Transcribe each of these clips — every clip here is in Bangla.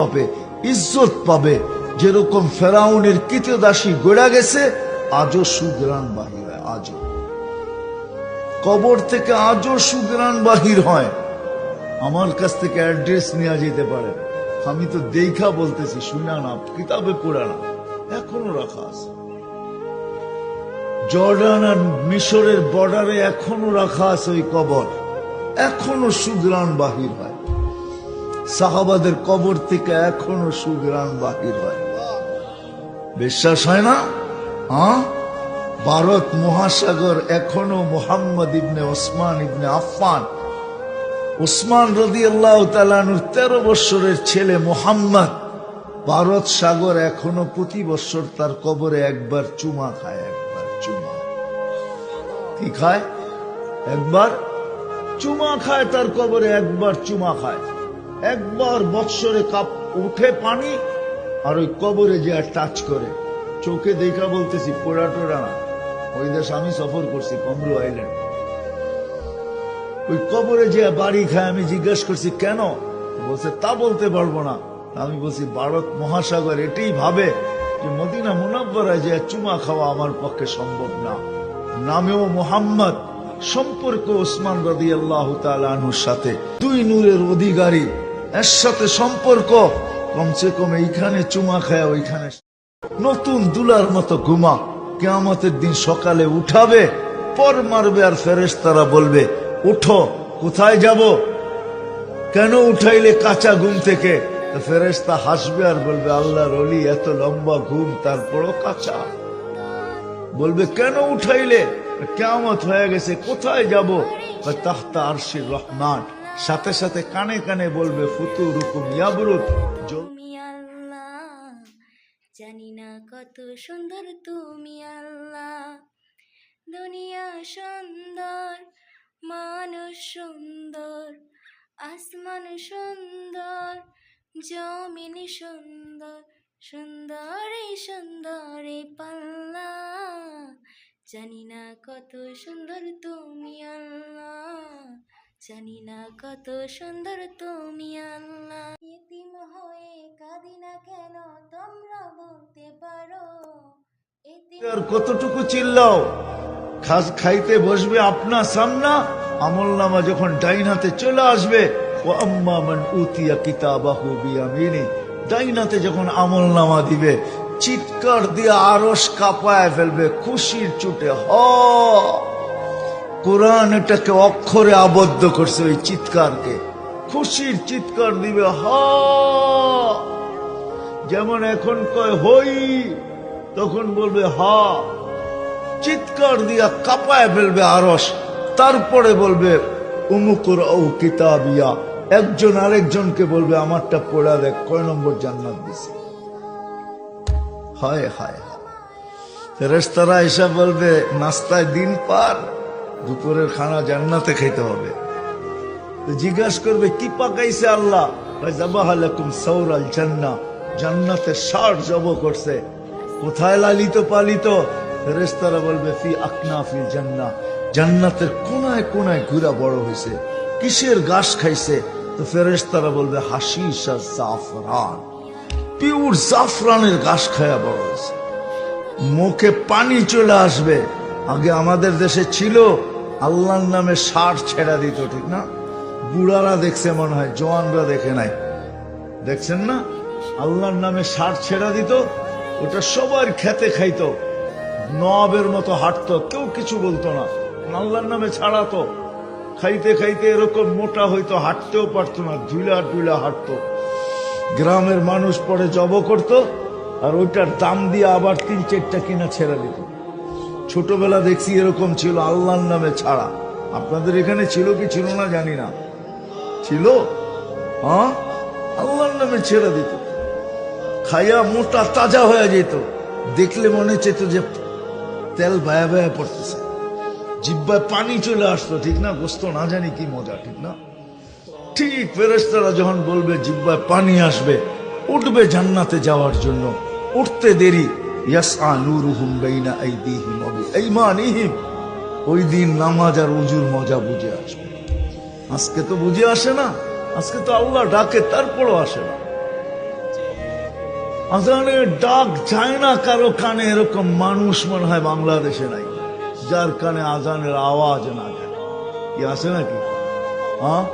পাবে, ইজ্জত পাবে। যেরকম ফেরাউনের কৃতদাসী গড়া গেছে, আজও সুগ্রাণ বাহির হয়, আজও। কবর থেকে আজও সুগ্রাণ বাহির হয়। আমার কাছ থেকে অ্যাড্রেস নেওয়া যেতে পারে। আমি তো দেখা বলতেছি, শুনা না, কিতাবে পড়া না, এখনও রাখা আছে। জর্ডান আর মিশরের বর্ডারে এখনও রাখা আছে ওই কবর। এখনও সুগ্রাণ বাহির হয়। সাহাবাদের কবর থেকে এখনও সুগ্রাণ বাহির হয়। বিশ্বাস হয় না? হ্যাঁ? ভারত মহাসাগর এখনও মোহাম্মদ ইবনে ওসমান ইবনে আফফান। ওসমান রদি আল্লাহ তেরো বৎসরের ছেলে মোহাম্মদ। ভারত সাগর এখনও প্রতি বৎসর তার কবরে একবার চুমা খায়, একবার চুমা। কি খায়? একবার চুমা খায়, তার কবরে একবার চুমা খায়। একবার বৎসরে কাপ উঠে পানি আর ওই কবরে যে টাচ করে। চোখে দেখা বলতেছি, পোড়া টোড়া না। ওই দেশ আমি সফর করছি, কমরু আইল্যান্ড। ওই কবরে যে বাড়ি খায়, আমি জিজ্ঞেস করছি, কেন? বলছে, তা বলতে পারব না। আমি বলছি, ভারত মহাসাগর এটাই ভাবে যে মদিনা মুনাব্বরায় যে চুমা খাওয়া আমার পক্ষে সম্ভব না। নামেও মোহাম্মদ, সম্পর্ক ওসমান রদি আল্লাহ তালুর সাথে। দুই নূরের অধিকারী এর সাথে সম্পর্ক, কমসে কম এইখানে চুমা খায় ওইখানে নতুন দুলার মতো ঘুমা, কেয়ামতের দিন সকালে উঠাবে, পর মারবে আর ফেরেস তারা বলবে, উঠো, কোথায় যাব? কেন উঠাইলে কাঁচা ঘুম থেকে? ফেরেস্তা হাসবে আর বলবে, আল্লাহর অলি এত লম্বা ঘুম, তারপরও কাঁচা। বলবে, কেন উঠাইলে? কেমত হয়ে গেছে, কোথায় যাব? তাহতা আরশির রহমান। সাথে সাথে কানে কানে বলবে ফুতু রুকুম ইয়াবরুত। জানি না কত সুন্দর তুমি আল্লাহ। দুনিয়া সুন্দর, মানুষ সুন্দর, আসমান সুন্দর, জমিন সুন্দর, সুন্দরে সুন্দরে পাল্লা। জানি না কত সুন্দর তুমি আল্লাহ। জানি না কত সুন্দর তুমি আল্লাহ। ইতিম হয়ে কাঁদি না কেন তোমরা বলতে পারো? আর কতটুকু চিল্লাও? খাস খাইতে বসবে আপনার সামনা, আমল নামা যখন ডাইনাতে চলে আসবে ও আম্মা মান উতিয়া কিতাবাহু বিয়ামিনি। ডাইনাতে যখন আমল নামা দিবে, চিৎকার দিয়ে আরস কাঁপায় ফেলবে, খুশির চুটে হ। কোরআন এটাকে অক্ষরে আবদ্ধ করছে ওই চিৎকারকে। খুশির চিৎকার দিবে, হ! যেমন এখন কয়, হই! তখন বলবে, হা! চিৎকার দিয়া কাঁপায় ফেলবে আরস তারপরে বলবে উমুকুর ও কিতাবিয়া। একজন আরেকজনকে বলবে, আমারটা পড়া দেখ, কয় নম্বর জান্নাত দিছে? হায় হায় ফেরেস্তারা এসে বলবে, নাস্তায় দিন পার। দুপুরের খানা জান্নাতে খেতে হবে। তো জিজ্ঞাসা করবে, কি পাকাইছে আল্লাহ? জান্নাতে জব করছে। কোথায় লালিত পালিত? বলবে, ফি আকনা ফি জান্না জান্নাতের কোনায় কোনায় ঘুরা বড় হয়েছে কিসের ঘাস খাইছে? তো ফেরেস্তারা বলবে হাসিস আর জাফরান। জাফরানের ঘাস খায়া বড় হয়েছে মুখে পানি চলে আসবে। আগে আমাদের দেশে ছিল আল্লাহর নামে সার ছেড়া দিত, ঠিক না? বুড়ারা দেখছে মনে হয়, জওয়ানরা দেখে নাই। দেখছেন না? আল্লাহর নামে সার ছেড়া দিত, ওটা সবার খেতে খাইতো। নবের মতো হাঁটতো, কেউ কিছু বলতো না। আল্লাহর নামে ছাড়াতো। খাইতে খাইতে এরকম মোটা হইতো, হাঁটতেও পারতো না ধুলা টুলা হাঁটতো। গ্রামের মানুষ পরে জব করত, আর ওইটার দাম দিয়ে আবার তিন চারটা কিনা ছেড়ে দিত। ছোটবেলা দেখছি এরকম ছিল আল্লাহর নামে ছাড়া। আপনাদের এখানে ছিল কি ছিল না জানি না। ছিল? হ্যাঁ? আল্লাহর নামে ছেড়ে দিত। খাইয়া মোটা তাজা হয়ে যেত। দেখলে মনে চেত যে তেল ভায়া ভায়া পড়তেছে। জিব্বায় পানি চলে আসতো, ঠিক না? গোস্ত না জানি কি মজা, ঠিক না? ঠিক ফেরেস্তারা যখন বলবে জিব্বায় পানি আসবে, উঠবে জান্নাতে যাওয়ার জন্য। উঠতে দেরি। ওই দিন নামাজ আর মজা বুঝে আজকে তো বুঝে আসে না, আজকে তো ডাকে আসে না। আজানের ডাক যায় না কারও কানে, এরকম মানুষ মনে হয় বাংলাদেশে নাই, যার কানে আজানের আওয়াজ না যায়। কি আছে নাকি? হ্যাঁ?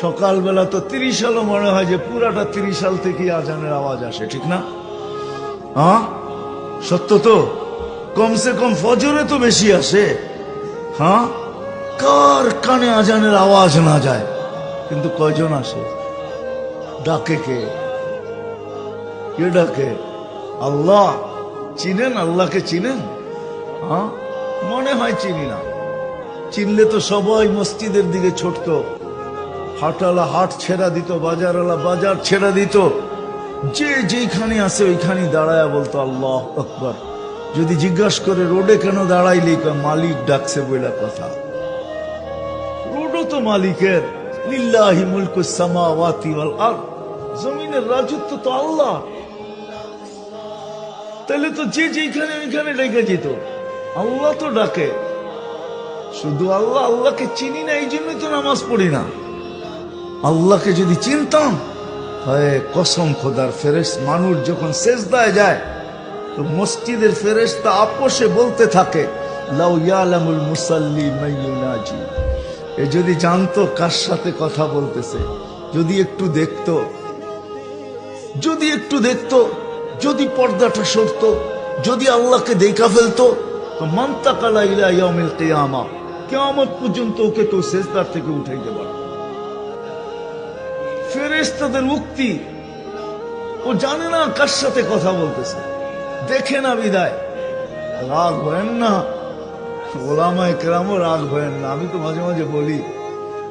সকালবেলা তো তিরিশ সালও মনে হয় যে পুরাটা তিরিশ সাল থেকে আজানের আওয়াজ আসে, ঠিক না? হ্যাঁ? সত্য তো? কমসে কম ফজরে তো বেশি আসে। হ্যাঁ? কার কানে আজানের আওয়াজ না যায়? কিন্তু কয়জন আসে? ডাকে কে? কে ডাকে? আল্লাহ চিনেন? আল্লাহকে চিনেন? হ্যাঁ? মনে হয় চিনি না। চিনলে তো সবাই মসজিদের দিকে ছুটতো। হাটালা হাট ছেড়া দিত, বাজারওয়ালা বাজার ছেড়া দিত। যে যেখানে আছে ওইখানে দাঁড়ায় বলতো, আল্লাহ আকবর। যদি জিজ্ঞাসা করে, রোডে কেন দাঁড়াইলি? মালিক ডাকছে বইলা কথা। রোডও তো মালিকের। লিল্লাহি মুলকু সামাওয়াতি ওয়াল আরদ। জমিনের রাজত্ব তো আল্লাহ। তাহলে তো যে যেখানে ওইখানে ডেকে যেত। আল্লাহ তো ডাকে। শুধু আল্লাহ, আল্লাহকে চিনি না এই জন্যই তো নামাজ পড়ি না। আল্লাহকে যদি চিনতাম হয়, কসম খোদার ফেরেস মানুষ যখন শেষদায় যায়, তো মসজিদের আপোষে বলতে থাকে যদি জানতো কার সাথে কথা বলতেছে, যদি একটু দেখতো, যদি একটু দেখতো, যদি পর্দাটা সরতো, যদি আল্লাহকে দেখা ফেলতো, তো মান্তাকালা ইলা ইয়াউমিল কিয়ামা, কিয়ামত পর্যন্ত ওকে তো সেজদার থেকে উঠাইতে পারত ফেরেশতাদের উক্তি ও জানে না কার সাথে কথা বলতেছে। দেখে না বিদায়। রাগ হয়েন না। ওলামায় কেরামও রাগ হয়েন না। আমি তো মাঝে মাঝে বলি,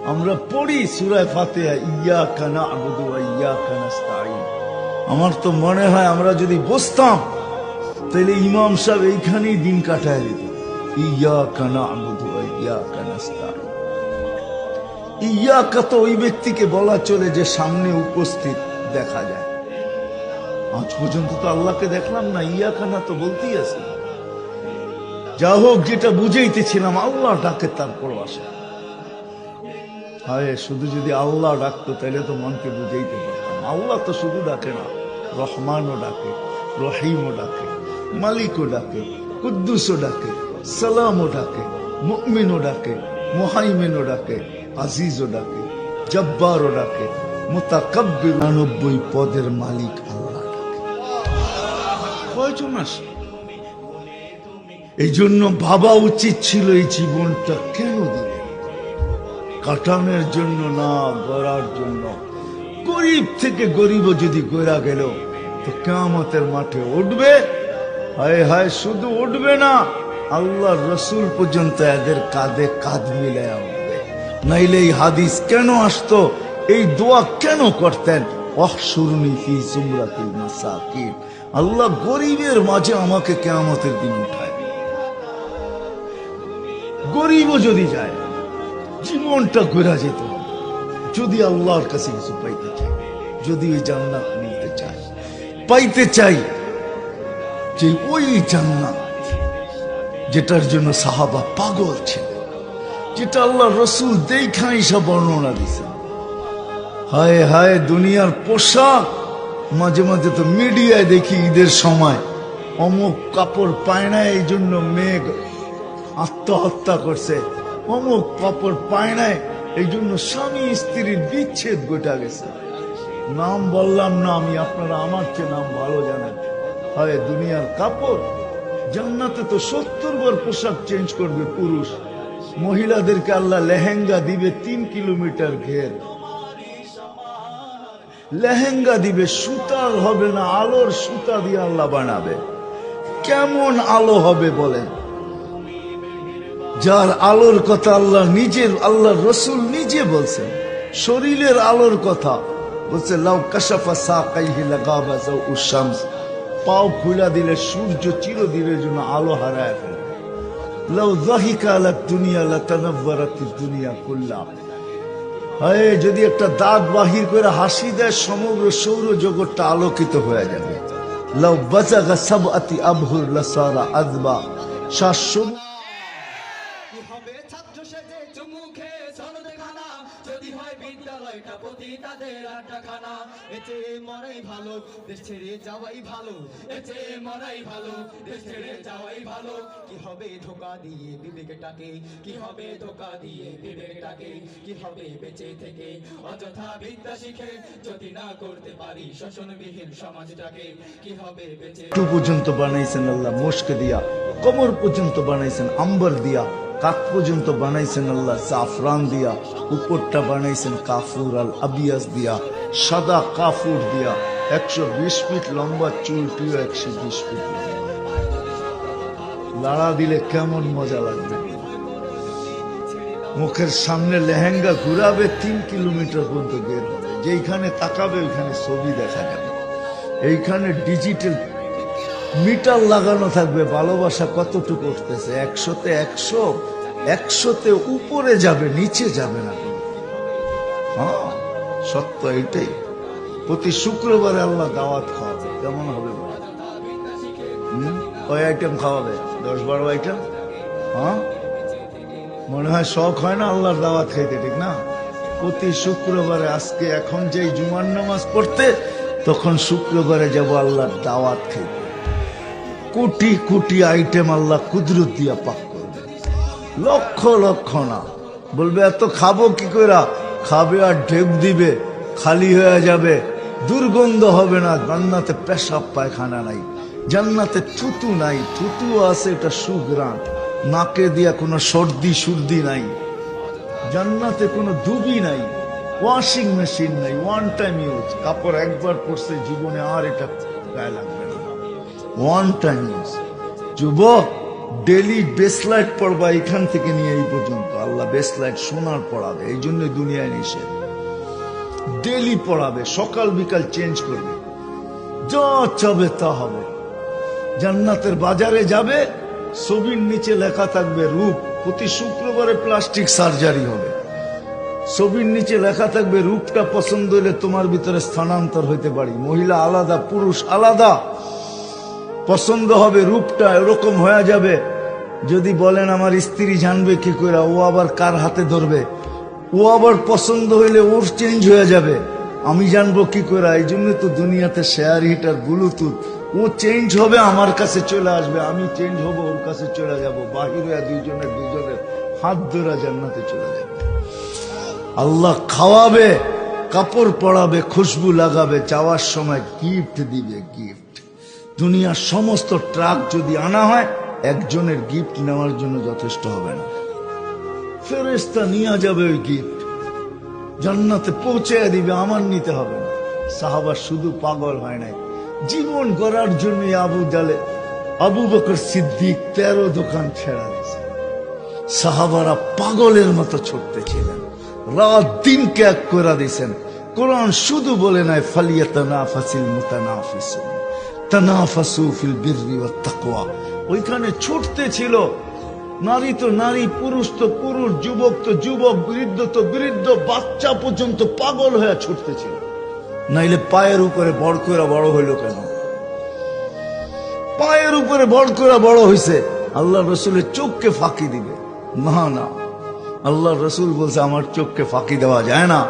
আমরা পড়ি সুরায় ফাতে ইয়া কানা আবুদু ইয়া কানা আমার তো মনে হয় আমরা যদি বসতাম, তাহলে ইমাম সাহেব এইখানেই দিন কাটায় দিত। ইয়া কানা আবুদু ইয়া কানা ইয়া তো ওই ব্যক্তিকে বলা চলে যে সামনে উপস্থিত দেখা যায়। আজ পর্যন্ত তো আল্লাহকে দেখলাম না ইয়া খানা তো বলতেই আছে। যা হোক, যেটা বুঝাইতেছিলাম, আল্লাহ ডাকে তারপর আসে। হায়, শুধু যদি আল্লাহ ডাকতো, তাহলে তো মনকে বুঝাইতে পারতাম। আল্লাহ তো শুধু ডাকে না, রহমানও ডাকে, রহিমও ডাকে, মালিকও ডাকে, কুদ্দুসও ডাকে, সালামও ডাকে, মুমিনও ডাকে, মোহাইমেনও ডাকে আজিজও ডাকে জব্বারও ডাকে মোতাকাব্বির আনব্বই পদের মালিক আল্লাহ ডাকে। কয়জন আসে? এই জন্য ভাবা উচিত ছিল এই জীবনটা কেন দিলে কাটানোর জন্য না গড়ার জন্য। গরিব থেকে গরিব যদি গড়া গেল তো কেমতের মাঠে উঠবে? হায় হায় শুধু উঠবে না আল্লাহ রসুল পর্যন্ত এদের কাঁধে কাঁধ মিলে নাইলে এই হাদিস কেন আসতো? এই দোয়া কেন করতেন? আল্লাহ গরিবের মাঝে আমাকে কেয়ামতের দিন উঠায়। গরিবও যদি যায়, জীবনটা ঘোরা যেত। যদি আল্লাহর কাছে কিছু পাইতে চাই যদি ওই জান্নাত নিতে চাই পাইতে চাই যে ওই জান্নাত যেটার জন্য সাহাবা পাগল ছিল। যেটা আল্লাহ রসুল দেখাই সব বর্ণনা দিছে। হায় হায়, দুনিয়ার পোশাক। মাঝে মাঝে তো মিডিয়ায় দেখি ঈদের সময় অমুক কাপড় পায় না, এই জন্য মেঘ আত্মহত্যা করছে। অমুক কাপড় পায় নাই এই জন্য স্বামী স্ত্রীর বিচ্ছেদ গোটা গেছে। নাম বললাম না আমি, আপনারা আমার চেয়ে নাম ভালো জানেন। হয়, দুনিয়ার কাপড়। জান্নাতে তো সত্তর বার পোশাক চেঞ্জ করবে পুরুষ। মহিলাদেরকে আল্লাহ লেহেঙ্গা দিবে তিন কিলোমিটার ঘের। লেহেঙ্গা দিবে, সুতার হবে না, আলোর সুতা দিয়ে আল্লাহ বানাবে। কেমন আলো হবে বলেন? যার আলোর কথা আল্লাহ নিজের আল্লাহ রসুল নিজে বলছেন, শরীরের আলোর কথা বলছে, লাউ শামস পাও খুলা দিলে সূর্য চিরদিনের জন্য আলো হারায় ফেলে লাউ যাহিকা আলা দুনিয়া, লা লাতানাব্বারাতি দুনিয়া কুল্লা। হায়, যদি একটা দাগ বাহির করে হাসি দেয়, সমগ্র সৌর জগৎটা আলোকিত হয়ে যাবে। লাউ বাজাগা সাবআতি আবহুর লাসারা আযবা। শাশ্বত কি হবে ছাত্র সেজে চুমুখে চলো দেখানা যদি হয় বিদ্যালয়টা প্রতি তাদের আড্ডাখানা। এতে মরাই ভালো, দেশ ছেড়ে যাওয়াই ভালো। এতে মরাই ভালো, দেশ ছেড়ে যাওয়াই ভালো। কি হবে ধোকা দিয়ে বিবেকটাকে? কি হবে ধোকা দিয়ে বিবেকটাকে? কি হবে বেঁচে থেকে? অযথা বিদ্যা শিখে যদি না করতে পারি শোষণবিহীন সমাজটাকে, কি হবে বেঁচে পর্যন্ত বানাইছেন আল্লাহ, মুস্ক দিয়া। কোমর পর্যন্ত বানাইছেন আম্বর দিয়া। কাক পর্যন্ত বানাইছেন আল্লাহ, জাফরান দিয়া, উপরটা বানাইছেন কাফুর আল আবিয়াস দিয়া, সাদা কাফুর দিয়া, একশো বিশ ফিট লম্বা চুলটিও একশো বিশ ফিট। লাড়া দিলে কেমন মজা লাগবে? মুখের সামনে লেহেঙ্গা ঘুরাবে তিন কিলোমিটার পর্যন্ত বের হবে যেইখানে তাকাবে ওইখানে ছবি দেখা যাবে। এইখানে ডিজিটাল মিটার লাগানো থাকবে, ভালোবাসা কতটুকু উঠতেছে একশোতে একশো, একশোতে উপরে যাবে, নিচে যাবে না হ্যাঁ সত্য এইটাই। প্রতি শুক্রবারে আল্লাহ দাওয়াত খাওয়াবে, কেমন হবে? কয় আইটেম খাওয়াবে? দশ বারো আইটেম হ্যাঁ? মনে হয় শখ হয় না আল্লাহর দাওয়াত খাইতে, ঠিক না? প্রতি শুক্রবারে আজকে, এখন যেই জুমার নামাজ পড়তে, তখন শুক্রবারে যাব আল্লাহর দাওয়াত খাইতে। কোটি কোটি আইটেম আল্লাহ কুদরত দিয়া পাক করবে লক্ষ লক্ষ না। বলবে, এত খাব কি করে খাবে আর ঢেপ দিবে, খালি হয়ে যাবে। দুর্গন্ধ হবে না, জান্নাতে পেশাব পায়খানা নাই। জান্নাতে থুতু নাই, থুতু আছে এটা সুগ্রাণ নাকে দিয়া কোনো সর্দি সুর্দি নাই। জান্নাতে কোনো দুবি নাই। ওয়াশিং মেশিন নাই ওয়ান টাইম ইউজ কাপড় একবার পরছে, জীবনে আর এটা গায়ে লাগবে ওয়ান টাইম যুবক ডেলি বেসলাইট পড়বা এখান থেকে নিয়ে এই পর্যন্ত। আল্লাহ বেসলাইট সোনার পড়াবে, এই জন্য দুনিয়ায় নিষেধ ডেলি পড়াবে, সকাল বিকাল চেঞ্জ করবে। যা চাবে তা হবে। জান্নাতের বাজারে যাবে, ছবির নিচে লেখা থাকবে রূপ। প্রতি শুক্রবারে প্লাস্টিক সার্জারি হবে। ছবির নিচে লেখা থাকবে রূপটা পছন্দ হলে তোমার ভিতরে স্থানান্তর হইতে পারি। মহিলা আলাদা, পুরুষ আলাদা। পছন্দ হবে রূপটা এরকম হয়ে যাবে। যদি বলেন আমার স্ত্রী জানবে কি করে ও আবার কার হাতে ধরবে? ও আবার পছন্দ হইলে ওর চেঞ্জ হয়ে যাবে। আমি জানব কি করে এই জন্য তো দুনিয়াতে শেয়ার হিটার ব্লুটুথ ও চেঞ্জ হবে আমার কাছে চলে আসবে, আমি চেঞ্জ হব ওর কাছে চলে যাব, বাহির হয়ে দুজনের হাত ধরা জান্নাতে চলে যাবে। আল্লাহ খাওয়াবে, কাপড় পরাবে, খুশবু লাগাবে, যাওয়ার সময় গিফট দিবে গিফট দুনিয়ার সমস্ত ট্রাক যদি আনা হয়, একজনের গিফট নেওয়ার জন্য যথেষ্ট হবে না। ফেরেস্তা নিয়ে যাবে ওই গিফট। জান্নাতে পৌঁছে দিবে, আমার নিতে হবে না। সাহাবা শুধু পাগল হয় নাই। জীবন গড়ার জন্য আবু জালে, আবু বকর সিদ্দিক তেরো দোকান ছেড়া দিয়েছে। সাহাবারা পাগলের মতো ছুটতেছিলেন রাত দিনকে এক করে দিয়েছেন। কোরআন শুধু বলে নাই ফালিয়া তানাফাসিল মুতানাফিসুন। ফিল তাকওয়া ওইখানে ছুটতে ছিল নারী তো নারী, পুরুষ তো পুরুষ, যুবক তো যুবক, বৃদ্ধ তো বৃদ্ধ, বাচ্চা পর্যন্ত পাগল হয়ে নাইলে পায়ের উপরে বড় করে বড় হইল কেন? পায়ের উপরে বড় করে বড় হইছে, আল্লাহ রসুলের চোখকে ফাঁকি দিবে। না না, আল্লাহ রসুল বলছে, আমার চোখকে ফাঁকি দেওয়া যায় না।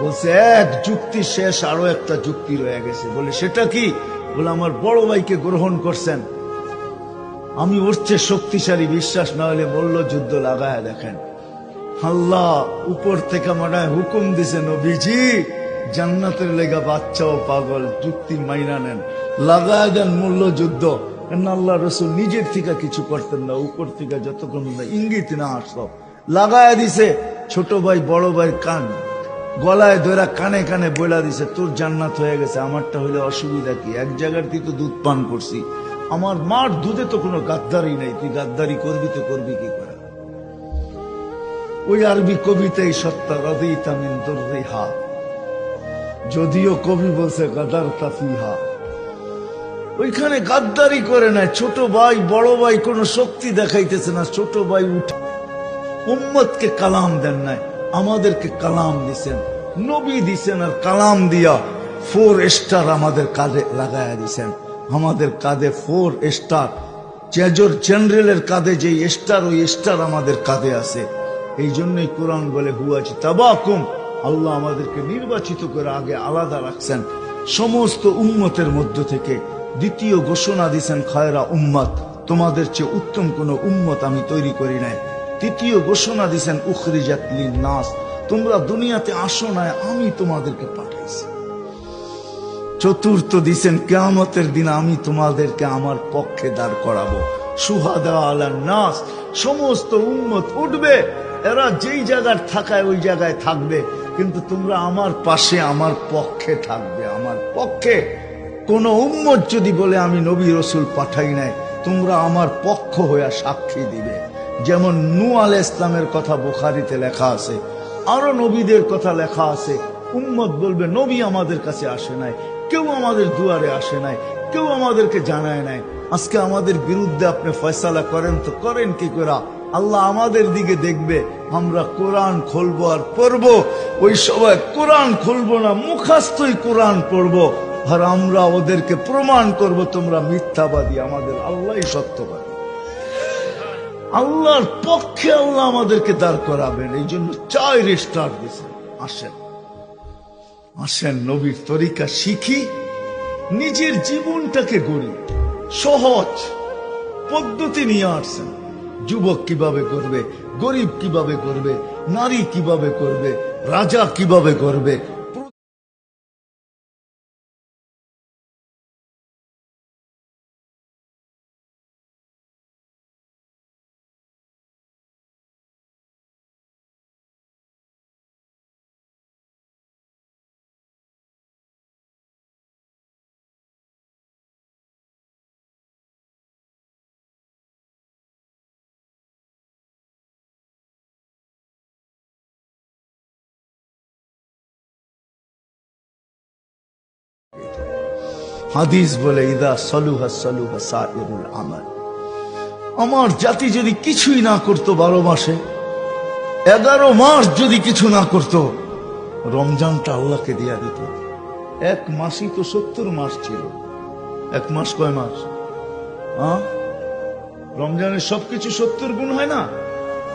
বলছে, এক যুক্তি শেষ, আরও একটা যুক্তি রয়ে গেছে। বলে, সেটা কি? বলে আমার বড় ভাইকে গ্রহণ করছেন। আমি ওর শক্তিশালী বিশ্বাস না হলে বলল যুদ্ধ লাগায় দেখেন। আল্লাহ উপর থেকে মনে হুকুম দিছে, নবীজি, জান্নাতের লেগা বাচ্চা ও পাগল, যুক্তি মাইনা নেন। লাগায় দেন মূল্য যুদ্ধ আল্লাহ রসুল নিজের থেকে কিছু করতেন না, উপর থেকে যতক্ষণ না ইঙ্গিত না আসলো লাগায় দিছে, ছোট ভাই, বড় ভাই কান। গলায় ধরা কানে কানে বইলা দিছে, তোর জান্নাত হয়ে গেছে, আমারটা হইলে অসুবিধা কি? এক জায়গার তুই তো দুধ পান করছি। আমার মার দুধে তো কোনো গাদ্দারি নাই, তুই গাদ্দারি করবি তো করবি কি করে? ওই আরবি কবিতাই সত্তা, রদিতা মিন হা যদিও কবি বলছে, গাদার তাফিহা। ওইখানে গাদ্দারি করে না ছোট ভাই, বড় ভাই কোনো শক্তি দেখাইতেছে না, ছোট ভাই উঠে উম্মতকে কালাম দেন নাই। আমাদেরকে কালাম দিছেন। নবী দিছেন আর কালাম দিয়া ফোর স্টার আমাদের কাঁধে লাগাইয়া দিছেন। আমাদের কাঁধে ফোর স্টার। চেজর জেনারেলের কাঁধে যে স্টার, ওই স্টার আমাদের কাঁধে আছে। এই জন্যই কোরআন বলে হুয়াজ তাবাকুম আল্লাহ আমাদেরকে নির্বাচিত করে আগে আলাদা রাখছেন। সমস্ত উম্মতের মধ্য থেকে দ্বিতীয় ঘোষণা দিছেন, খায়রা উম্মত, তোমাদের চেয়ে উত্তম কোন উম্মত আমি তৈরি করি নাই। তৃতীয় ঘোষণা দিছেন, উখরিজাত লিন নাস তোমরা দুনিয়াতে আসো না আমি তোমাদেরকে পাঠাইছি। চতুর্থ দিছেন, কেয়ামতের দিন আমি তোমাদেরকে আমার পক্ষে দাঁড় করাবো। সুহাদা আলার নাস, সমস্ত উন্মত উঠবে, এরা যেই জায়গার থাকায় ওই জায়গায় থাকবে, কিন্তু তোমরা আমার পাশে, আমার পক্ষে থাকবে, আমার পক্ষে। কোন উম্মত যদি বলে, আমি নবী রসুল পাঠাই নাই, তোমরা আমার পক্ষ হইয়া সাক্ষী দিবে। যেমন নু আল ইসলামের কথা বোখারিতে লেখা আছে, আরও নবীদের কথা লেখা আছে, উম্মত বলবে, নবী আমাদের কাছে আসে নাই, কেউ আমাদের দুয়ারে আসে নাই, কেউ আমাদেরকে জানায় নাই। আজকে আমাদের বিরুদ্ধে আপনি ফয়সালা করেন তো করেন কি করা আল্লাহ আমাদের দিকে দেখবে, আমরা কোরআন খুলবো আর পড়ব। ওই সময় কোরআন খুলবো না মুখাস্তই কোরআন পড়ব। আর আমরা ওদেরকে প্রমাণ করব, তোমরা মিথ্যাবাদী, আমাদের আল্লাহই সত্যবাদী। আল্লাহর পক্ষে আল্লাহ আমাদেরকে দাঁড় করাবেন। এই জন্য চাই রেস্টার দিয়েছেন আসেন। আসেন, নবীর তরিকা শিখি। নিজের জীবনটাকে গড়ি। সহজ পদ্ধতি নিয়ে আসছেন। যুবক কীভাবে করবে, গরিব কীভাবে করবে, নারী কীভাবে করবে, রাজা কীভাবে করবে হাদিস বলে, ইদা সলুহা সলুহা সাইরুল আমাল। আমার জাতি যদি কিছুই না করতো বারো মাসে, এগারো মাস যদি কিছু না করতো, রমজানটা আল্লাহকে দিয়া দিত। এক মাসই তো সত্তর মাস ছিল। এক মাস কয় মাস? হ্যাঁ রমজানের সবকিছু সত্তর গুণ হয় না?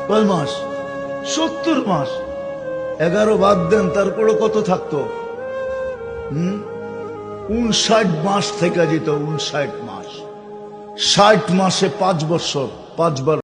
কয় মাস? সত্তর মাস। এগারো বাদ দেন তারপরে কত থাকতো? হুম? উনষাট মাস থেকে যেত উনষাট মাস। ষাট মাসে পাঁচ বছর পাঁচবার